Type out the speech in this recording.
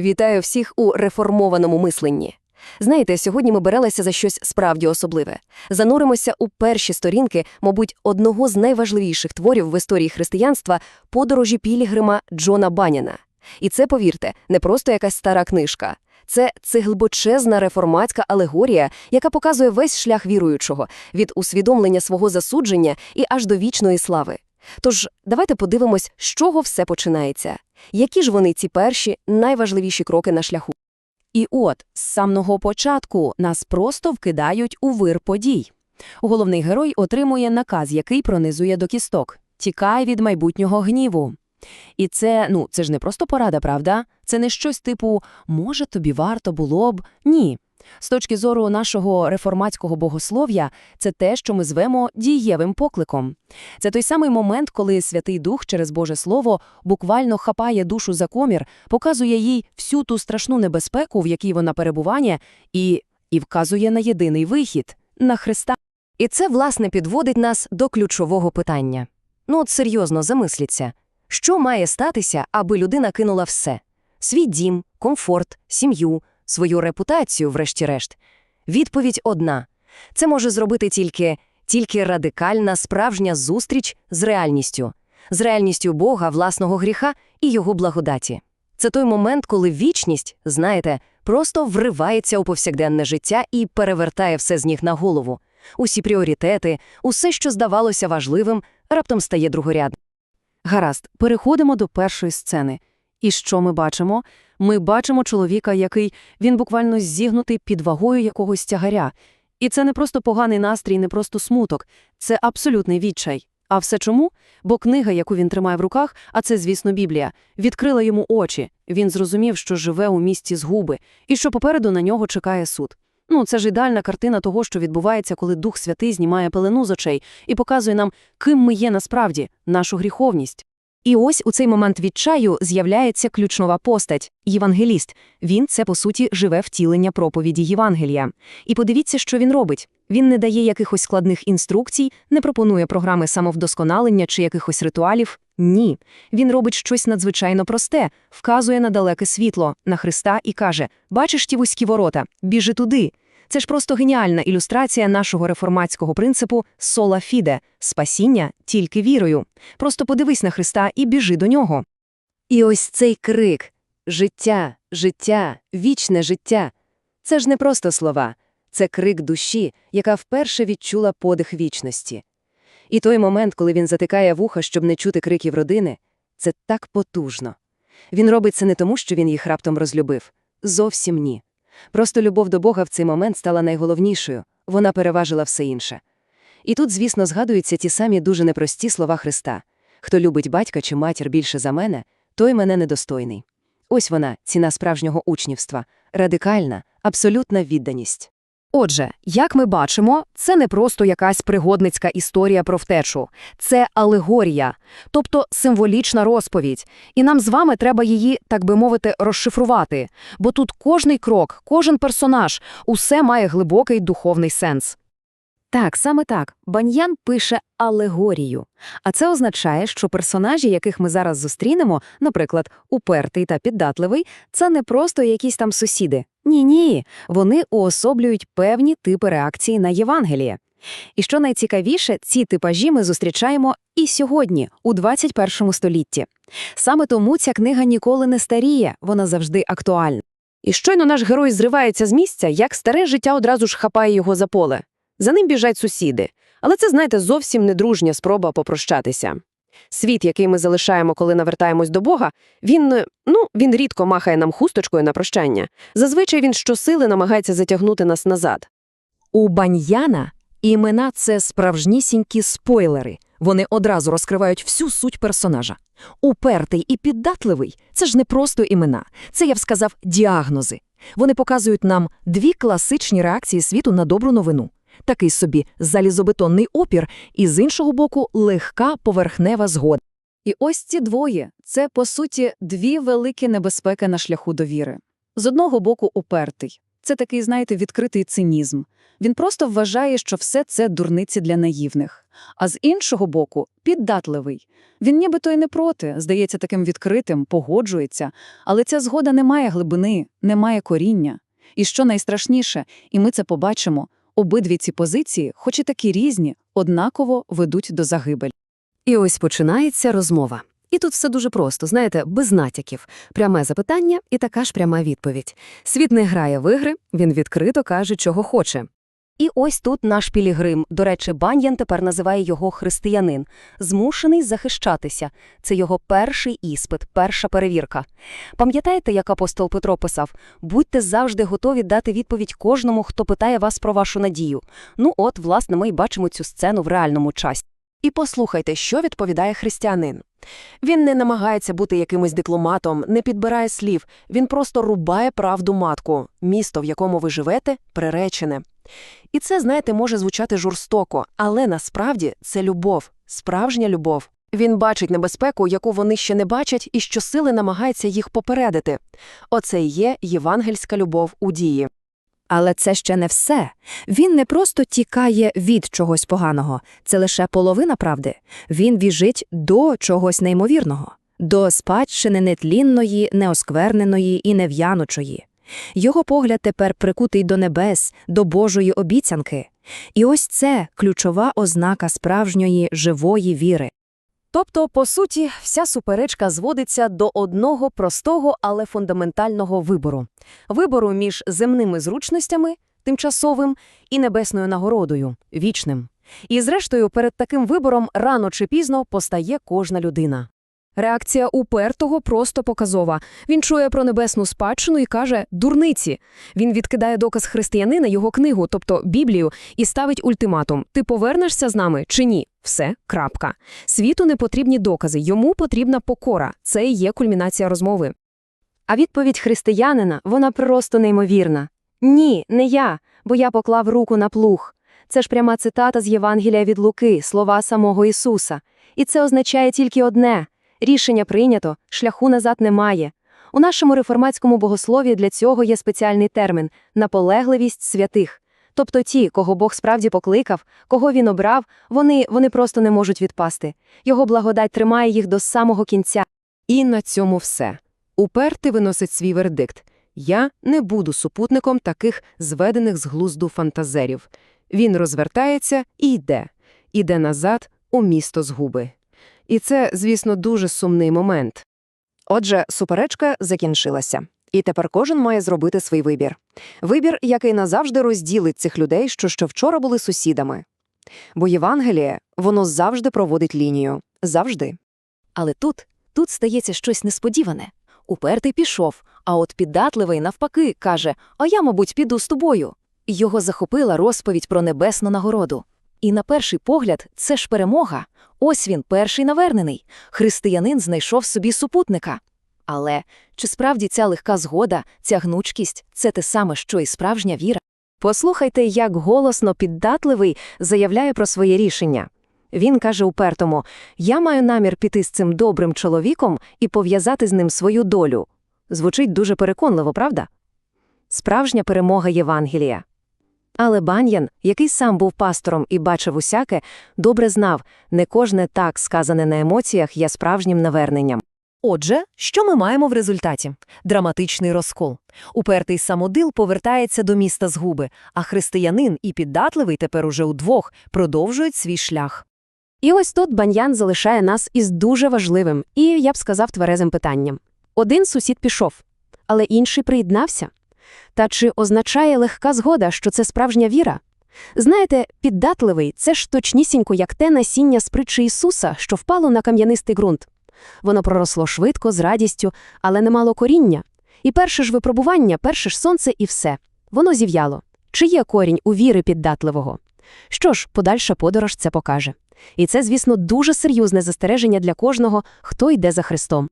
Вітаю всіх у реформованому мисленні. Знаєте, сьогодні ми берелися за щось справді особливе. Зануримося у перші сторінки, мабуть, одного з найважливіших творів в історії християнства подорожі Пілігрима Джона Баняна. І це, повірте, не просто якась стара книжка. Це, це глибочезна реформатська алегорія, яка показує весь шлях віруючого від усвідомлення свого засудження і аж до вічної слави. Тож давайте подивимось, з чого все починається. Які ж вони ці перші найважливіші кроки на шляху? І от, з самого початку нас просто вкидають у вир подій. Головний герой отримує наказ, який пронизує до кісток. Тікай від майбутнього гніву. І це, ну, це ж не просто порада, правда? Це не щось типу «може, тобі варто було б». Ні. З точки зору нашого реформатського богослов'я, це те, що ми звемо дієвим покликом. Це той самий момент, коли Святий Дух через Боже Слово буквально хапає душу за комір, показує їй всю ту страшну небезпеку, в якій вона перебуває, і, і вказує на єдиний вихід – на Христа. І це, власне, підводить нас до ключового питання. Ну от серйозно замисліться. Що має статися, аби людина кинула все? Свій дім, комфорт, сім'ю, свою репутацію, врешті-решт? Відповідь одна. Це може зробити тільки, тільки радикальна справжня зустріч з реальністю. З реальністю Бога, власного гріха і його благодаті. Це той момент, коли вічність, знаєте, просто вривається у повсякденне життя і перевертає все з ніг на голову. Усі пріоритети, усе, що здавалося важливим, раптом стає другорядним. Гаразд, переходимо до першої сцени. І що ми бачимо? Ми бачимо чоловіка, який він буквально зігнутий під вагою якогось тягаря. І це не просто поганий настрій, не просто смуток, це абсолютний відчай. А все чому? Бо книга, яку він тримає в руках, а це, звісно, Біблія, відкрила йому очі. Він зрозумів, що живе у місті згуби, і що попереду на нього чекає суд. Ну, це ж ідеальна картина того, що відбувається, коли Дух Святий знімає пелену з очей і показує нам, ким ми є насправді, нашу гріховність. І ось у цей момент відчаю з'являється ключнова постать – євангеліст. Він – це, по суті, живе втілення проповіді Євангелія. І подивіться, що він робить. Він не дає якихось складних інструкцій, не пропонує програми самовдосконалення чи якихось ритуалів. Ні. Він робить щось надзвичайно просте, вказує на далеке світло, на Христа і каже «Бачиш ті вузькі ворота? Біжи туди». Це ж просто геніальна ілюстрація нашого реформатського принципу «сола фіде» – спасіння тільки вірою. Просто подивись на Христа і біжи до нього. І ось цей крик «Життя, життя, вічне життя» – це ж не просто слова, це крик душі, яка вперше відчула подих вічності. І той момент, коли він затикає вуха, щоб не чути криків родини, це так потужно. Він робить це не тому, що він їх раптом розлюбив. Зовсім ні. Просто любов до Бога в цей момент стала найголовнішою, вона переважила все інше. І тут, звісно, згадуються ті самі дуже непрості слова Христа хто любить батька чи матір більше за мене, той мене недостойний. Ось вона, ціна справжнього учнівства, радикальна, абсолютна відданість. Отже, як ми бачимо, це не просто якась пригодницька історія про втечу, це алегорія, тобто символічна розповідь. І нам з вами треба її, так би мовити, розшифрувати, бо тут кожний крок, кожен персонаж, усе має глибокий духовний сенс. Так, саме так. Баньян пише алегорію. А це означає, що персонажі, яких ми зараз зустрінемо, наприклад, упертий та піддатливий, це не просто якісь там сусіди. Ні-ні, вони уособлюють певні типи реакції на Євангеліє. І що найцікавіше, ці типажі ми зустрічаємо і сьогодні, у 21 столітті. Саме тому ця книга ніколи не старіє, вона завжди актуальна. І щойно наш герой зривається з місця, як старе життя одразу ж хапає його за поле. За ним біжать сусіди. Але це, знаєте, зовсім недружня спроба попрощатися. Світ, який ми залишаємо, коли навертаємось до Бога, він, ну, він рідко махає нам хусточкою на прощання. Зазвичай він щосили намагається затягнути нас назад. У Баньяна імена це справжнісінькі спойлери. Вони одразу розкривають всю суть персонажа. Упертий і піддатливий це ж не просто імена, це, я б сказав, діагнози. Вони показують нам дві класичні реакції світу на добру новину такий собі залізобетонний опір, і з іншого боку, легка поверхнева згода. І ось ці двоє це, по суті, дві великі небезпеки на шляху довіри. З одного боку, упертий. Це такий, знаєте, відкритий цинізм. Він просто вважає, що все це дурниці для наївних. а з іншого боку – піддатливий. Він нібито й не проти, здається таким відкритим, погоджується, але ця згода не має глибини, не має коріння. І що найстрашніше, і ми це побачимо, обидві ці позиції, хоч і такі різні, однаково ведуть до загибель. І ось починається розмова. І тут все дуже просто, знаєте, без натяків. Пряме запитання і така ж пряма відповідь. Світ не грає в ігри, він відкрито каже, чого хоче. І ось тут наш Пілігрим, до речі, Бан'ян тепер називає його християнин, змушений захищатися. Це його перший іспит, перша перевірка. Пам'ятаєте, як апостол Петро писав? Будьте завжди готові дати відповідь кожному, хто питає вас про вашу надію. Ну от, власне, ми й бачимо цю сцену в реальному часі. І послухайте, що відповідає християнин. Він не намагається бути якимось дипломатом, не підбирає слів, він просто рубає правду матку. Місто, в якому ви живете, приречене. І це, знаєте, може звучати жорстоко, але насправді це любов, справжня любов. Він бачить небезпеку, яку вони ще не бачать, і щосили намагається їх попередити. Оце і є євангельська любов у дії. Але це ще не все. Він не просто тікає від чогось поганого, це лише половина правди. Він біжить до чогось неймовірного, до спадщини нетлінної, неоскверненої і нев'янучої. Його погляд тепер прикутий до небес, до Божої обіцянки. І ось це ключова ознака справжньої живої віри. Тобто, по суті, вся суперечка зводиться до одного простого, але фундаментального вибору вибору між земними зручностями, тимчасовим, і небесною нагородою, вічним. І, зрештою, перед таким вибором рано чи пізно постає кожна людина. Реакція упертого просто показова. Він чує про небесну спадщину і каже «дурниці». Він відкидає доказ християнина, його книгу, тобто Біблію, і ставить ультиматум «ти повернешся з нами чи ні?» Все, крапка. Світу не потрібні докази, йому потрібна покора. Це і є кульмінація розмови. А відповідь християнина, вона просто неймовірна. Ні, не я, бо я поклав руку на плуг. Це ж пряма цитата з Євангелія від Луки, слова самого Ісуса. І це означає тільки одне – рішення прийнято, шляху назад немає. У нашому реформатському богослові для цього є спеціальний термін – наполегливість святих. Тобто ті, кого Бог справді покликав, кого Він обрав, вони, вони просто не можуть відпасти. Його благодать тримає їх до самого кінця. І на цьому все. Упертий виносить свій вердикт. Я не буду супутником таких зведених з глузду фантазерів. Він розвертається і йде. Іде назад у місто згуби. І це, звісно, дуже сумний момент. Отже, суперечка закінчилася. І тепер кожен має зробити свій вибір. Вибір, який назавжди розділить цих людей, що ще вчора були сусідами. Бо Євангеліє, воно завжди проводить лінію. Завжди. Але тут, тут стається щось несподіване. Упертий пішов, а от піддатливий навпаки каже «А я, мабуть, піду з тобою». Його захопила розповідь про небесну нагороду. І на перший погляд це ж перемога. Ось він, перший навернений. Християнин знайшов собі супутника. Але чи справді ця легка згода, ця гнучкість – це те саме, що і справжня віра? Послухайте, як голосно піддатливий заявляє про своє рішення. Він каже упертому «Я маю намір піти з цим добрим чоловіком і пов'язати з ним свою долю». Звучить дуже переконливо, правда? Справжня перемога Євангелія. Але Бан'ян, який сам був пастором і бачив усяке, добре знав, не кожне так сказане на емоціях є справжнім наверненням. Отже, що ми маємо в результаті? Драматичний розкол. Упертий самодил повертається до міста згуби, а християнин і піддатливий тепер уже удвох продовжують свій шлях. І ось тут Баньян залишає нас із дуже важливим і, я б сказав, тверезим питанням. Один сусід пішов, але інший приєднався. Та чи означає легка згода, що це справжня віра? Знаєте, піддатливий – це ж точнісінько, як те насіння з притчі Ісуса, що впало на кам'янистий ґрунт. Воно проросло швидко, з радістю, але не мало коріння. І перше ж випробування, перше ж сонце і все. Воно зів'яло. Чи є корінь у віри піддатливого? Що ж, подальша подорож це покаже. І це, звісно, дуже серйозне застереження для кожного, хто йде за Христом.